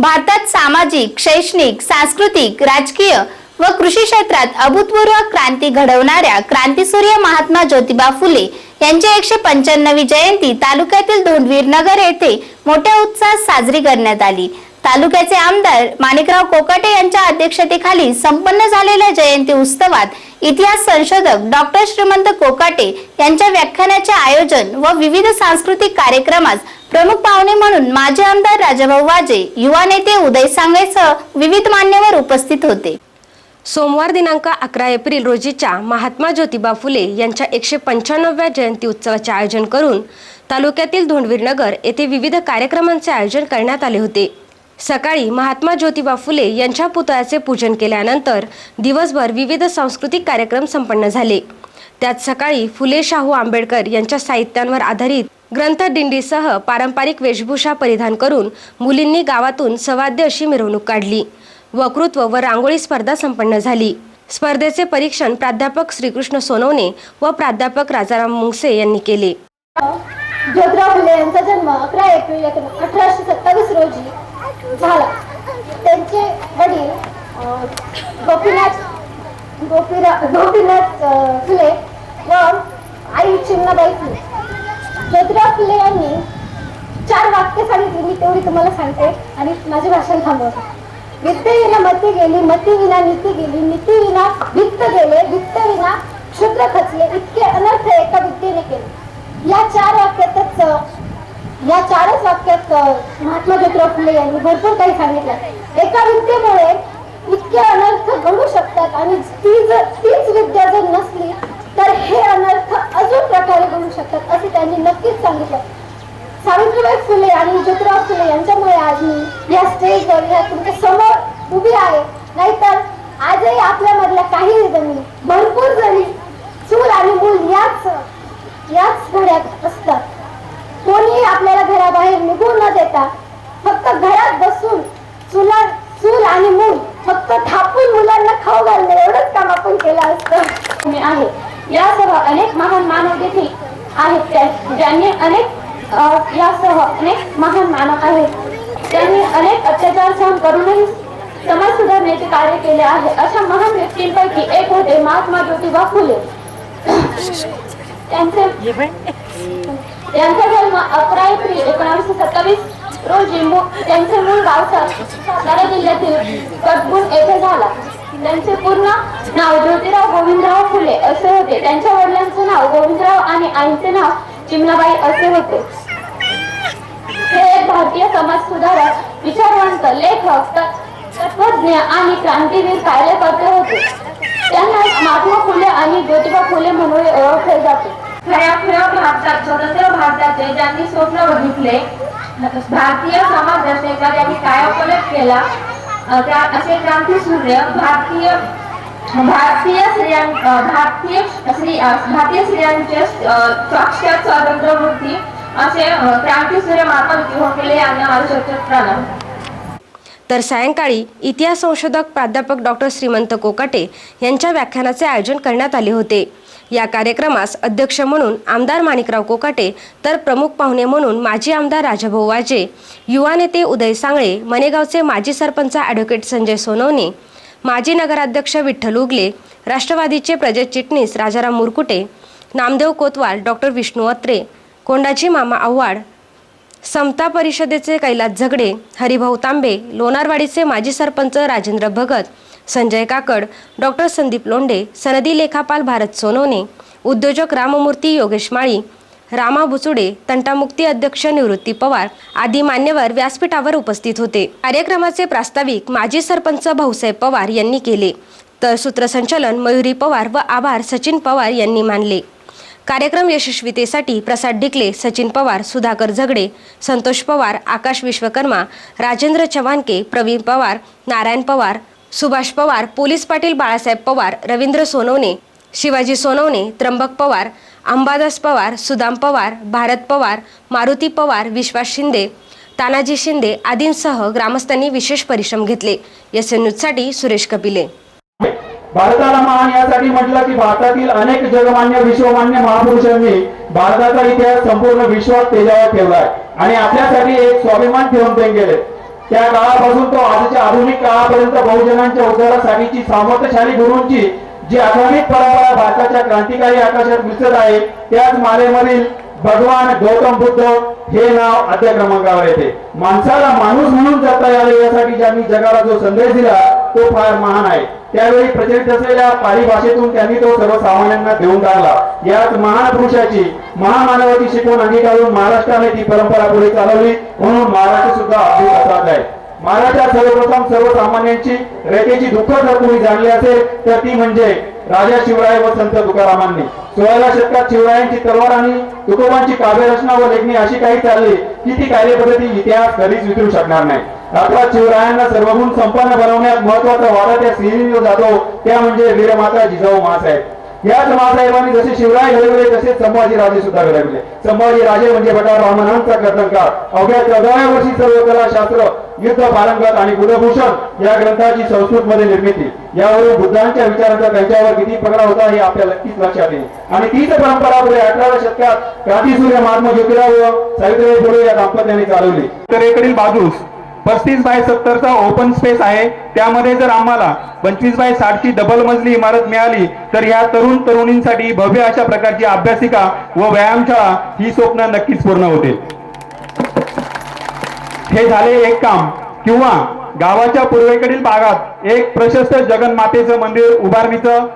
भारतात सामाजिक शैक्षणिक सांस्कृतिक राजकीय व कृषी क्षेत्रात अभूतपूर्व क्रांती घडवणाऱ्या क्रांतीसूर्य महात्मा ज्योतिबा फुले यांची एकशे पंच्याण्णवी जयंती तालुक्यातील धोंडवीर नगर येथे मोठ्या उत्साहात साजरी करण्यात आली. तालुक्याचे आमदार माणिकराव कोकाटे यांच्या अध्यक्षतेखाली संपन्न झालेल्या जयंती उत्सवात इतिहास संशोधक डॉक्टर श्रीमंत कोकाटे यांच्या व्याख्यानाचे आयोजन व विविध सांस्कृतिक कार्यक्रमास प्रमुख पाहुणे म्हणून माजी आमदार राजाभाऊ वाजे युवा नेते उदय सांगेसह विविध मान्यवर उपस्थित होते. सोमवार दिनांक अकरा एप्रिल रोजीच्या महात्मा ज्योतिबा फुले यांच्या एकशे पंच्याण्णव्या जयंती उत्सवाचे आयोजन करून तालुक्यातील धोंडवीरनगर येथे विविध कार्यक्रमांचे आयोजन करण्यात आले होते. सकाळी महात्मा ज्योतिबा फुले यांच्या पुतळ्याचे पूजन केल्यानंतर दिवसभर विविध सांस्कृतिक कार्यक्रम संपन्न झाले. त्यात सकाळी फुले शाहू आंबेडकर यांच्या साहित्यांवर आधारित ग्रंथदिंडीसह पारंपरिक वेशभूषा परिधान करून मुलींनी गावातून सवाद्य अशी मिरवणूक काढली. वक्तृत्व व रांगोळी स्पर्धा संपन्न झाली. स्पर्धेचे परीक्षण प्राध्यापक श्रीकृष्ण सोनवणे व प्राध्यापक राजाराम मुंगसे यांनी केले. ज्योतिराव फुले यांचा जन्म अकरा एप्रिल अठराशे सत्तावीस रोजी झाला. त्यांचे वडील गोपीनाथ गोपीरा गोपीनाथ फुले व आई चिन्नाबाई फुले ज्योतिराव फुले यांनी चार वाक्य सांगितली मी तेवढी तुम्हाला सांगते. आणि माझे भाषण थांबवते. विद्येविना मती गेली मती विना नीती गेली नीती विना वित्त गेले वित्त विना क्षुद्र खचले इतके अनर्थ एका विद्येने केले. या चार वाक्यातच या चारच वाक्यात महात्मा ज्योतिराव फुले यांनी भरपूर काही सांगितलं. एका विद्येमुळे इतके अनर्थ घडू शकतात आणि ती जर तीच विद्या जर नसली तर हे अनर्थ अजून प्रकारे घडू शकतात असे त्यांनी नक्कीच सांगितलं. सावित्रीबाई फुले आणि ज्योतिराव फुले यांच्यामुळे आज मी या स्टेजवर या तुमच्यासमोर उभी आहे. नाहीतर आजही आपल्यामधल्या काही जणी भरपूर जणी चूल आणि मूल याच याच घड्यात असतात. कोणीही आपल्याला घराबाहेर निघू न देता फक्त घरात बसून चुला चूल आणि मूल फक्त थापून मुलांना खाऊ घालणे एवढंच काम आपण केलं असतं मी आहे यासह अनेक महान मानव देखील आहेत त्या- ज्यांनी अनेक यासह अनेक महान मानक आहेत. त्यांनी अनेक अत्याचार सहन करूनही समाज सुधारण्याचे कार्य केले आहे. अशा महान व्यक्तींपैकी एक होते महात्मा ज्योतिबा फुले. त्यांचे त्यांचा जन्म अकरा एप्रिल एकोणीसशे सत्तावीस रोजी त्यांचे मूळ गावचा सातारा जिल्ह्यातील कटबुण येथे झाला. त्यांचे पूर्ण नाव ज्योतिराव गोविंदराव फुले असे होते. त्यांच्या वडिलांचे नाव गोविंदराव आणि आईचे नाव चिमणाबाई असे होते. हे एक भारतीय समाज सुधारक विचारवंत लेखक तत्वज्ञ आणि क्रांतीवीर कार्यकर्ते होते. त्यांना महात्मा फुले आणि ज्योतिबा फुले म्हणून ओळखले जाते. खऱ्या खऱ्या भारतात स्वतंत्र भारताचे ज्यांनी स्वप्न बघितले भारतीय समाज रचनेचा त्यांनी कायापलट केला त्या असे क्रांती सूर्य भारतीय भारतीय स्त्रियां भारतीय स्त्री भारतीय स्त्रियांचे साक्षात स्वातंत्र्य मूर्ती असे क्रांती सूर्य महात्मा ज्योतिबा फुले यांना माझे प्रणाम तर सायंकाळी इतिहास संशोधक प्राध्यापक डॉक्टर श्रीमंत कोकाटे यांच्या व्याख्यानाचे आयोजन करण्यात आले होते. या कार्यक्रमास अध्यक्ष म्हणून आमदार माणिकराव कोकाटे तर प्रमुख पाहुणे म्हणून माजी आमदार राजाभाऊ वाजे युवा नेते उदय सांगळे मनेगावचे माजी सरपंच ॲडव्होकेट संजय सोनवणे माजी नगराध्यक्ष विठ्ठल उगले राष्ट्रवादीचे प्रजत चिटणीस राजाराम मुरकुटे नामदेव कोतवाल डॉक्टर विष्णू अत्रे कोंडाजी मामा आव्हाड समता परिषदेचे कैलास झगडे हरिभाऊ तांबे लोणारवाडीचे माजी सरपंच राजेंद्र भगत संजय काकड डॉक्टर संदीप लोंढे सनदी लेखापाल भारत सोनवणे उद्योजक राममूर्ती योगेश माळी रामा बुचुडे तंटामुक्ती अध्यक्ष निवृत्ती पवार आदी मान्यवर व्यासपीठावर उपस्थित होते. कार्यक्रमाचे प्रास्ताविक माजी सरपंच भाऊसाहेब पवार यांनी केले. तर सूत्रसंचालन मयुरी पवार व आभार सचिन पवार यांनी मानले. कार्यक्रम यशस्वीतेसाठी प्रसाद ढिकले सचिन पवार सुधाकर झगडे संतोष पवार आकाश विश्वकर्मा राजेंद्र चव्हाणके प्रवीण पवार नारायण पवार सुभाष पवार पोलीस पाटील बाळासाहेब पवार रवींद्र सोनवणे शिवाजी सोनवणे त्र्यंबक पवार अंबादास पवार सुदाम पवार भारत पवार मारुती पवार विश्वास शिंदे तानाजी शिंदे आदींसह ग्रामस्थांनी विशेष परिश्रम घेतले. एस न्यूजसाठी सुरेश कपिले. भारताला महान यासाठी म्हटलं की भारतातील अनेक जगमान्य विश्वमान्य महापुरुषांनी भारताचा इतिहास संपूर्ण विश्वात तेजावर ठेवलाय आणि आपल्यासाठी एक स्वाभिमान ठेवून ते गेले. त्या काळापासून तो आजच्या आधुनिक काळापर्यंत बहुजनांच्या उद्धारासाठीची सामर्थ्यशाली गुरूंची जी आधुनिक परंपरा भारताच्या क्रांतिकारी आकाशात दिसत आहे त्याच मालेमधील भगवान गौतम बुद्ध हे नाव आद्य क्रमांकावर येते. माणसाला माणूस म्हणून जगता यावे यासाठी ज्यांनी जगाला जो संदेश दिला तो फार महान आहे. त्यावेळी प्रचलित असलेल्या पाली भाषेतून त्यांनी तो सर्वसामान्यांना देऊन टाकला. याच महान पुरुषाची महामानवाची शिकवण अंगीकारून महाराष्ट्राने ती परंपरा पुढे चालवली म्हणून महाराष्ट्र सुद्धा अद्भुत असाच आहे. महाराष्ट्रात सर्वप्रथम सर्वसामान्यांची रेखेची दुःख जर कोणी जाणली असेल तर ती म्हणजे राजा शिवराय व संत तुकारामांनी. सोळाव्या शतकात शिवरायांची तलवार आणि तुकोबांची काव्यरचना व लेखणी अशी काही चालली की ती कार्यपद्धती इतिहास कधीच विसरू शकणार नाही. अर्थात शिवरायांना सर्वगुण संपन्न बनवण्यात महत्त्वाचा वारा त्या श्रीनिवास जाधव त्या म्हणजे वीरमाता जिजाऊ मासाहेब या मासाहेबांनी जसे शिवराय घडविले तसे संभाजीराजे सुद्धा घडविले संभाजीराजे म्हणजे भटा ब्राह्मणांचा कर्तनकार अवघ्या चौदाव्या वर्षी सर्व कला शास्त्र युद्ध पारंगत आणि कुलभूषण या ग्रंथाची संस्कृत मध्ये निर्मिती. यावरून बुद्धांच्या विचारांचा त्यांच्यावर किती पगडा होता हे आपल्याला नक्कीच लक्षात येईल. आणि तीच परंपरा पुढे अठराव्या शतकात क्रांतीसूर्य महात्मा ज्योतिराव व सावित्रीबाई फुले या दाम्पत्याने चालवली. उत्तरेकडील बाजूस पस्तीस बाय सत्तरचा ओपन स्पेस आहे. त्यामध्ये जर आम्हाला पंचवीस बाय साठची डबल मजली इमारत मिळाली तर या तरुण तरुणींसाठी भव्य अशा प्रकारची अभ्यासिका व व्यायामशाळा ही स्वप्न नक्कीच पूर्ण होतील. हे झाले एक काम किंवा गावाच्या पूर्वेकडील भागात एक प्रशस्त जगन्मातेचं मंदिर उभारणीचं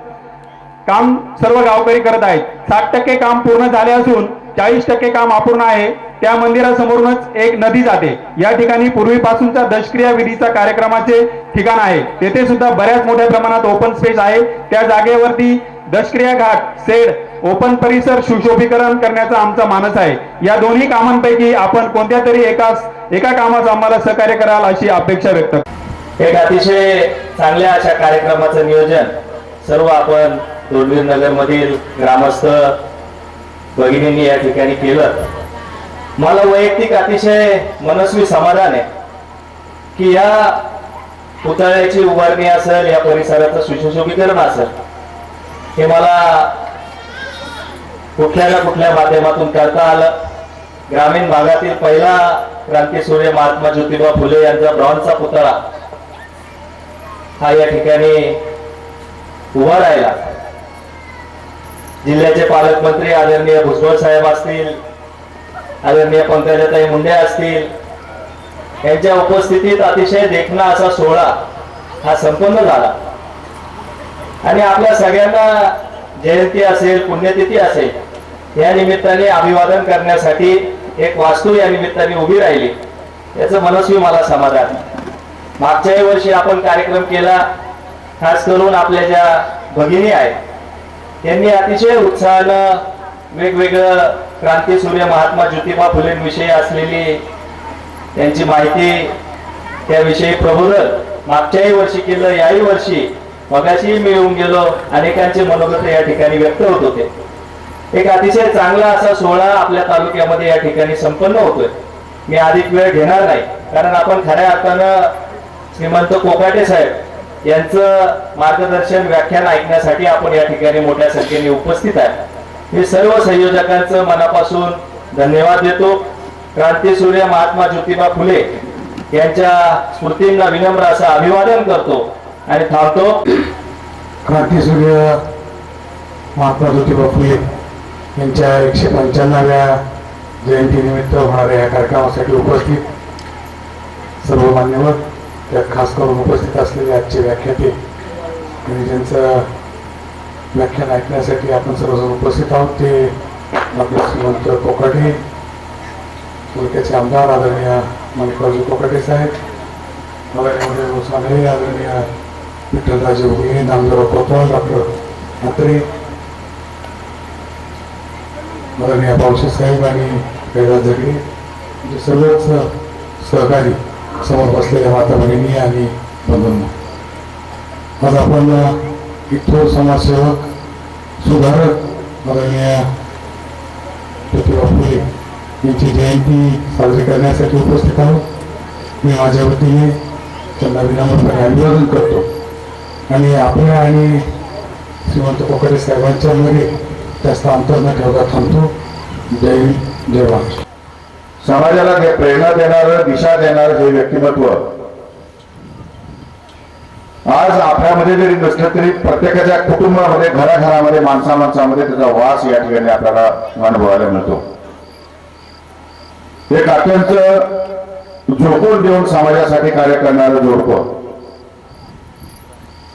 काम सर्व गावकरी करत आहेत. साठ टक्के काम पूर्ण झाले असून चाळीस टक्के काम अपूर्ण आहे. त्या मंदिरासमोरूनच एक नदी जाते. या ठिकाणी पूर्वीपासूनचा दशक्रिया विधीचा कार्यक्रमाचे ठिकाण आहे. तेथे सुद्धा बऱ्याच मोठ्या प्रमाणात ओपन स्पेस आहे. त्या जागेवरती दशक्रिया घाट सेड ओपन परिसर सुशोभीकरण करण्याचा आमचा मानस आहे. या दोन्ही कामांपैकी आपण कोणत्या तरी एकाच एका कामाचं आम्हाला सहकार्य कराल अशी अपेक्षा व्यक्त एक अतिशय चांगल्या अशा कार्यक्रमाचं नियोजन सर्व आपण तोंडवीर नगर मधील ग्रामस्थ भगिनींनी या ठिकाणी केलं. मला वैयक्तिक अतिशय मनस्वी समाधान आहे की या पुतळ्याची उभारणी असेल या परिसराचं सुशोभीकरण असेल हे मला कुठल्या ना कुठल्या माध्यमातून करता आलं. ग्रामीण भागातील पहिला क्रांतीसूर्य महात्मा ज्योतिबा फुले यांचा ब्रॉन्झचा पुतळा हा या ठिकाणी उभा राहिला. जिल्ह्याचे पालकमंत्री आदरणीय भुजबळ साहेब असतील आदरणीय पंकजाताई मुंडे असतील यांच्या उपस्थितीत अतिशय देखणा असा सोहळा हा संपन्न झाला. आणि आपल्या सगळ्यांना जयंती असेल पुण्यतिथी असेल या निमित्ताने अभिवादन करण्यासाठी एक वास्तू या निमित्ताने उभी राहिली. याचं मनस्वी मला समाधान. मागच्याही वर्षी आपण कार्यक्रम केला खास करून आपल्या ज्या भगिनी आहेत त्यांनी अतिशय उत्साहानं वेगवेगळं क्रांतीसूर्य महात्मा ज्योतिबा फुलेंविषयी असलेली त्यांची माहिती त्याविषयी प्रबोधन मागच्याही वर्षी केलं याही वर्षी मगाशी मिळून गेलो अनेकांचे मनोगत या ठिकाणी व्यक्त होत होते. एक अतिशय चांगला असा सोहळा आपल्या तालुक्यामध्ये या ठिकाणी संपन्न होतोय. मी अधिक वेळ घेणार नाही कारण आपण खऱ्या अर्थानं श्रीमंत कोकाटे साहेब यांचं मार्गदर्शन व्याख्यान ऐकण्यासाठी आपण या ठिकाणी मोठ्या संख्येने उपस्थित आहे मी सर्व संयोजकांचं मनापासून धन्यवाद देतो. क्रांतीसूर्य महात्मा ज्योतिबा फुले यांच्या स्मृतींना विनम्र असं अभिवादन करतो आणि थांबतो. क्रांतीसूर्य महात्मा ज्योतिबा फुले यांच्या एकशे पंच्याण्णव्या जयंतीनिमित्त होणाऱ्या या कार्यक्रमासाठी उपस्थित सर्व मान्यवर त्यात खास करून उपस्थित असलेले आजचे व्याख्याते आणि ज्यांचं व्याख्यान ऐकण्यासाठी आपण सर्वजण उपस्थित आहोत. ते डॉक्टर श्रीमंत कोकाटे तालुक्याचे आमदार आदरणीय मल्लिकार्जुन कोकाटे साहेब आदरणीय गोसाले आदरणीय विठ्ठलराजे भोगे नामदेव कोतवाल डॉक्टर म्हात्रे माननीय पावशे साहेब आणि कैलास जगडे म्हणजे सर्वच सहकारी समोर बसलेल्या माता भगिनी आणि बंधूंना. आज आपण इथो समाजसेवक सुधारक माननीय ज्योतिबा फुले यांची जयंती साजरी करण्यासाठी उपस्थित आहोत. मी माझ्या वतीने त्यांना विनम्रपणे अभिवादन करतो. आणि आपल्या आणि श्रीमंत कोकडे साहेबांच्या मध्ये जास्त अंतर न ठेवता थांबतो. जय हिंद जय महाराष्ट्र. समाजाला प्रेरणा देणारं दिशा देणारं हे व्यक्तिमत्व आज आपल्यामध्ये जरी नसलं तरी प्रत्येकाच्या कुटुंबामध्ये घराघरामध्ये माणसा माणसामध्ये त्याचा वास या ठिकाणी आपल्याला अनुभवायला मिळतो. एक अत्यंत झोकून देऊन समाजासाठी कार्य करणारं जोडपं.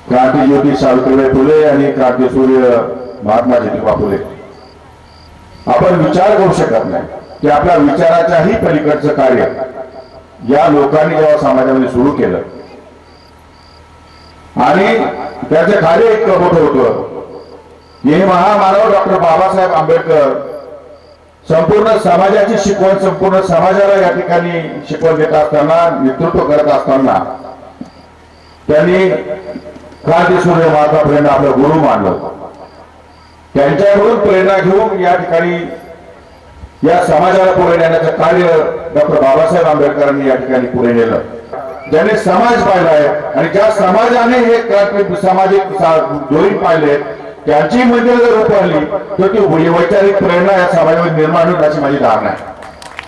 क्रांतीज्योती सावित्रीबाई फुले आणि क्रांतीसूर्य महात्मा ज्योतिबा फुले. आपण विचार करू शकत नाही की आपल्या विचाराच्याही पलीकडचं कार्य या लोकांनी जेव्हा समाजामध्ये सुरू केलं आणि त्याच्या कार्य एक मोठं होतं. हे महामानव डॉक्टर बाबासाहेब आंबेडकर संपूर्ण समाजाची शिकवण संपूर्ण समाजाला या ठिकाणी शिकवण देत असताना नेतृत्व करत असताना त्यांनी क्रांतीसूर्य महात्मा फुलेंना आपलं गुरु मानलं. त्यांच्याकडून प्रेरणा घेऊन या ठिकाणी या समाजाला पुढे नेण्याचं कार्य डॉक्टर बाबासाहेब आंबेडकरांनी या ठिकाणी पुढे नेलं. ज्याने समाज पाहिला आहे आणि ज्या समाजाने हे सामाजिक धोरण पाहिले त्यांची मंदिर जर उभारली तर ती वैचारिक प्रेरणा या समाजामध्ये निर्माण होईल अशी माझी धारणा आहे.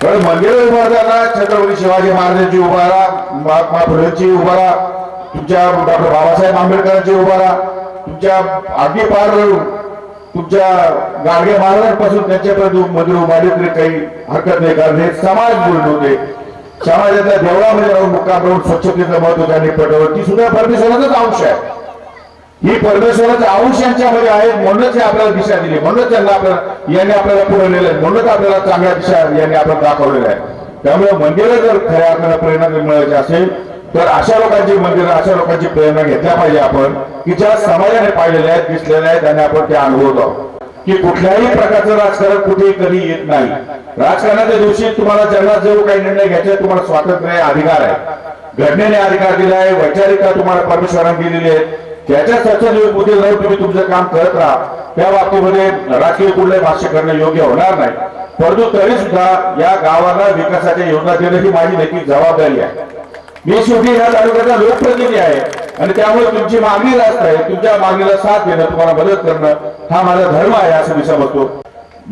कारण मंदिर उभारताना छत्रपती शिवाजी महाराजांची उभारा महात्मा फुलेची उभारा तुमच्या डॉक्टर बाबासाहेब आंबेडकरांची उभारा तुमच्या अगदी पार तुमच्या गाडगे महाराजांपासून त्यांच्यापर्यंत मंदिर उभारले तरी काही हरकत नाही कारण हे समाज बोलत होते. समाजातल्या देवळामध्ये राहून मुक्काम राहून स्वच्छतेचं महत्त्व त्यांनी पटवलं. ती सुद्धा परमेश्वराचाच अंश आहे. ही परमेश्वराचे अंश यांच्यामध्ये आहेत म्हणूनच हे आपल्याला दिशा दिली. म्हणूनच त्यांना आपल्याला यांनी आपल्याला पुरवलेलं आहे. म्हणूनच आपल्याला चांगल्या दिशा यांनी आपल्याला दाखवलेल्या आहे. त्यामुळे मंदिरं जर खऱ्या आपल्याला प्रेरणा मिळवायची असेल तर अशा लोकांची मंदिरं अशा लोकांची प्रेरणा घेतल्या पाहिजे आपण की ज्या समाजाने पाहिलेल्या आहेत दिसलेल्या आहेत आणि आपण ते अनुभवत. आहोत की कुठल्याही प्रकारचं राजकारण कुठे कधी येत नाही. राजकारणाच्या दिवशी तुम्हाला ज्यांना जो काही निर्णय घ्यायचे तुम्हाला स्वातंत्र्य आहे अधिकार आहे. घटनेने अधिकार दिला आहे वैचारिकता तुम्हाला परमेश्वरांनी दिलेली आहे. त्याच्या चर्चेमध्ये जाऊन तुम्ही तुमचं काम करत राहा. त्या बाबतीमध्ये राजकीय कुठले भाष्य करणं योग्य होणार नाही. परंतु तरी सुद्धा या गावाला विकासाच्या योजना देणं ही माझी नक्की जबाबदारी आहे. मी शेवटी या तालुक्याचा लोकप्रतिनिधी आहे. आणि त्यामुळे तुमची मागणी जास्त आहे तुमच्या मागणीला साथ देणं तुम्हाला मदत करणं हा माझा धर्म आहे असं मी समजतो.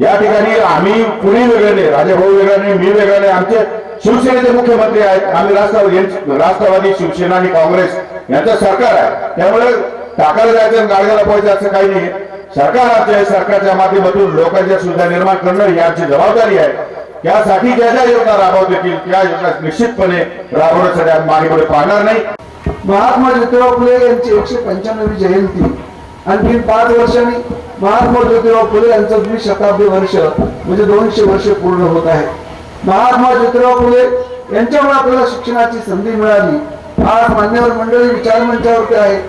या ठिकाणी आम्ही कुणी वेगळे नाही राजाभाऊ वेगळे नाही मी वेगळे नाही आमचे शिवसेनेचे मुख्यमंत्री आहेत आम्ही राष्ट्रवादी राष्ट्रवादी शिवसेना आणि काँग्रेस यांचं सरकार आहे. त्यामुळे टाकायला जायचं आणि गाडग्याला पाहिजे असं काही नाही. सरकार आमचे सरकारच्या माध्यमातून लोकांच्या सुविधा निर्माण करणं ही आमची जबाबदारी आहे. त्यासाठी ज्या ज्या योजना राबवता येतील त्या योजना निश्चितपणे राबवण्यासाठी आम्ही मागे पुढे पाहणार नाही. महात्मा ज्योतिराव फुले यांची एकशे पंच्याण्णवी जयंती. आणखी पाच वर्षांनी महात्मा ज्योतिराव फुले यांचं द्विशताब्दी वर्ष म्हणजे दोनशे वर्ष पूर्ण होत आहे. महात्मा ज्योतिराव फुले यांच्यामुळे आपल्याला शिक्षणाची संधी मिळाली. आज मान्यवर मंडळी विचार मंचावरती आहे.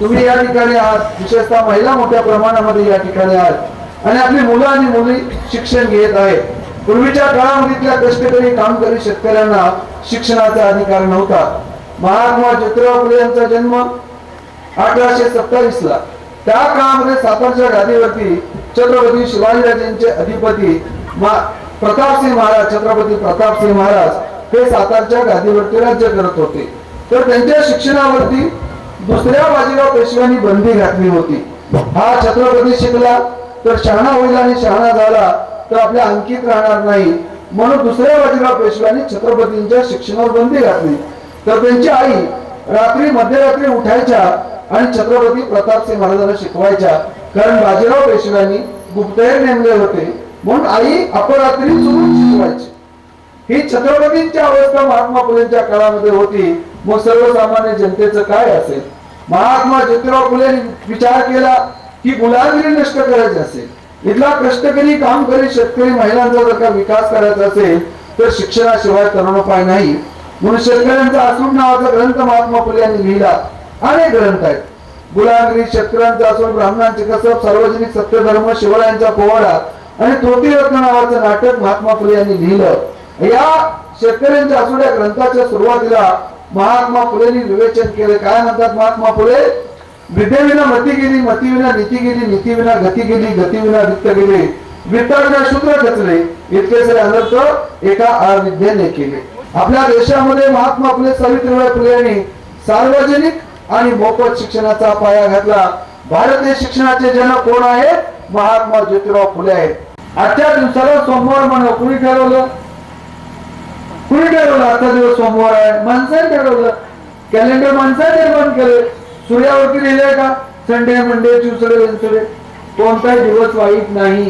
तुम्ही या ठिकाणी आहात विशेषतः महिला मोठ्या प्रमाणामध्ये या ठिकाणी आहात. आणि आपली मुलं आणि मुली शिक्षण घेत आहेत. पूर्वीच्या काळामधील कष्टकरी कामकरी शेतकऱ्यांना शिक्षणाचा अधिकार नव्हता. महात्मा ज्योतिराव फुले यांचा जन्म अठराशे सत्तावीस ला त्या काळामध्ये सातारच्या गादीवरती छत्रपती शिवाजीराजेंचे अधिपती प्रतापसिंह महाराज छत्रपती प्रतापसिंह महाराज हे सातारच्या गादीवरती राज्य करत होते. तर त्यांच्या शिक्षणावरती दुसऱ्या बाजीराव पेशव्यांनी बंदी घातली होती. हा छत्रपती शिकला तर शहाणा होईल आणि शहाणा झाला तर आपल्या अंकित राहणार नाही. म्हणून दुसऱ्या बाजीराव पेशव्यांनी छत्रपतींच्या शिक्षणावर बंदी घातली. तर त्यांची आई रात्री मध्यरात्री उठायच्या आणि छत्रपती प्रतापसिंह महाराजांना शिकवायच्या. कारण बाजीराव पेशव्यांनी गुप्तहेर नेमले होते. म्हणून आई अपरात्री चुरून शिकवायची. ही छत्रपतींची अवस्था महात्मा फुलेंच्या काळामध्ये होती. मग सर्वसामान्य जनतेचं काय असेल? महात्मा ज्योतिराव फुले विचार केला की गुलामगिरी नष्ट करायची असेल. इथला कष्टकरी काम करी शेतकरी महिलांचा जर का विकास करायचा असेल तर शिक्षणाशिवाय तरुण उपाय नाही. म्हणून शेतकऱ्यांचा असून नावाचा ग्रंथ महात्मा फुले यांनी लिहिला. अनेक ग्रंथ आहेत. गुलामगिरी शेतकऱ्यांचा असून ब्राह्मणांचे कसब सार्वजनिक सत्यधर्म शिवरायांचा पोवाडा आणि तोतीरत्न नावाचं नाटक महात्मा फुले यांनी लिहिलं. या शेतकऱ्यांच्या असून या ग्रंथाच्या सुरुवातीला महात्मा फुलेंनी विवेचन केले. काय म्हणतात महात्मा फुले? विद्येविना मती गेली मतीविना नीती गेली नीतीविना गती गेली गतीविना वित्त गेली. वित्ताविना शूद्र खचले इतके सारे अनर्थ एका अविद्येने केले. आपल्या देशामध्ये महात्मा फुले सावित्रीबाई फुले यांनी सार्वजनिक आणि मोफत शिक्षणाचा पाया घातला. भारतीय शिक्षणाचे जनक कोण आहेत? महात्मा ज्योतिराव फुले आहेत. आजच्या दिवसाला सोमवार म्हणून कुणी ठरवलं? कुणी ठरवलं? आजचा दिवस सोमवार आहे. माणसाने ठरवलं. कॅलेंडर माणसाने निर्माण केले. सूर्यावरती लिहिलंय का? Sunday Monday Tuesday Wednesday. कोणताही दिवस वाईट नाही.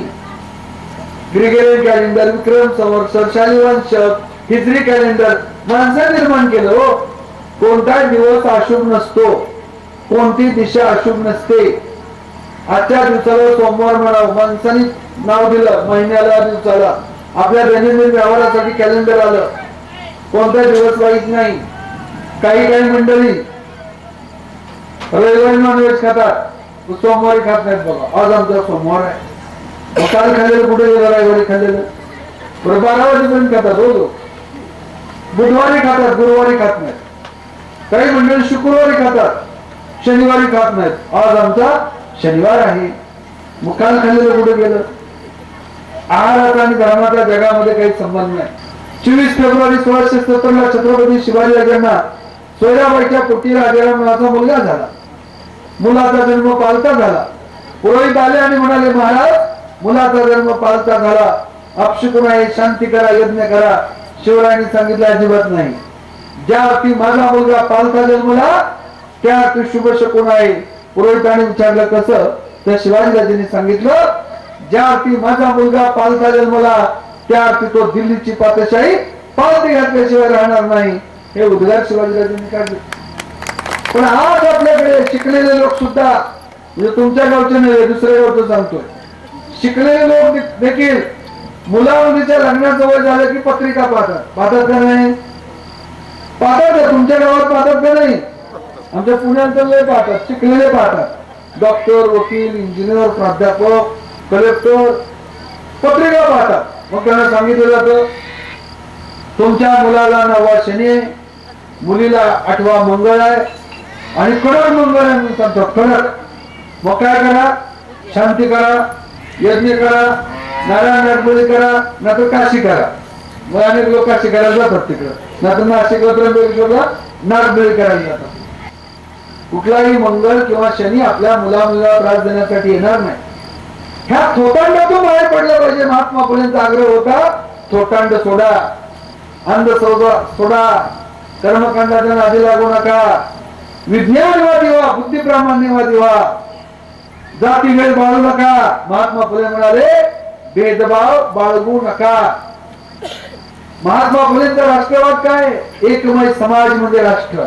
ग्रिगेरियन कॅलेंडर विक्रम संवत्सर शालिवंशक हिजरी कॅलेंडर माणसाने निर्माण केलं हो. कोणता दिवस अशुभ नसतो. कोणती दिशा अशुभ नसते. आजच्या दिवसाला सोमवार म्हणावं माणसाने नाव दिलं महिन्याला दिवसाला. आपल्या दैनंदिन व्यवहारासाठी कॅलेंडर आलं. कोणता दिवस वाईट नाही. काही काही मंडळी रविवारी नॉनव्हेज खातात. सोमवारी खात नाहीत बघा. आज आमचा सोमवार आहे. काल खाल्लेलं कुठे गेलं? रविवारी खाल्लेलं? बरं बारा वाजेपर्यंत खातात हो लोक. बुधवारी खातात गुरुवारी खात नाहीत. काही मंडळी शुक्रवारी खातात शनिवारी खात नाहीत. आज आमचा शनिवार आहे. मग काल खाल्लेलं कुठे गेलं? आहाराचा आणि धर्माच्या जगामध्ये काही संबंध नाही. चोवीस फेब्रुवारी सोळाशे सत्तर ला छत्रपती शिवाजी राजांना सोयराबाईच्या पोटी राजाला मुलाचा मुलगा झाला. मुलाचा जन्म पालता झाला. पुरोहित आले आणि म्हणाले महाराज मुलाचा जन्म पालता झाला. अपशुकून आहे शांती करा यज्ञ करा. शिवरायांनी सांगितलं अजिबात नाही. ज्या अर्थी माझा मुलगा पालता जन्मला त्या अर्थी शुभ शकून आहे. पुरोहितांनी विचारलं कसं? तर शिवाजीराजांनी सांगितलं ज्या अर्थी माझा मुलगा पालता जन्मला त्या अर्थी तो दिल्लीची पातशाही पालती घातल्याशिवाय राहणार नाही. हे उद्गार शिवाजीराजांनी काढले. पण आज आपल्याकडे शिकलेले लोक सुद्धा म्हणजे तुमच्या गावचे नाही दुसऱ्या गावचं सांगतोय. शिकलेले लोक देखील मुला मुलीच्या लग्नाचं झालं की पत्रिका पाहतात पाहतात का नाही? पाहतात तुमच्या गावात पाहतात का नाही? आमच्या पुण्यात लय पाहतात शिकलेले पाहतात डॉक्टर वकील इंजिनियर प्राध्यापक कलेक्टर पत्रिका पाहतात मग त्यांना सांगितलं जातं तुमच्या मुलाला नववा शनी आहे. मुलीला आठवा मंगळ आहे. आणि कडक मंगळ आहे. म्हणून सांगतो कडक मग काय करा? शांती करा. यज्ञ करा. नारायण नागबळी करा नाहीतर काशी करा. मग अनेक लोक काशी करायला जातात तिकडं. नाहीतर नाशिक त्र्यंबकेश्वरला नागबळी करायला जातात. कुठलाही मंगळ किंवा शनी आपल्या मुला मुलाला त्रास देण्यासाठी येणार नाही. ह्या थोटांडातून बाहेर पडलं पाहिजे. महात्मा फुलेंचा आग्रह होता थोटांड सोडा अंध सोडा सोडा कर्मकांडाच्या नादी लागू नका. विज्ञानवादी व्हा बुद्धिप्रामाण्यवादी व्हा. जाती वेळ बाळू नका. महात्मा फुले म्हणाले भेदभाव बाळगू नका. महात्मा फुलेंचा राष्ट्रवाद काय? एकमय समाज म्हणजे राष्ट्र.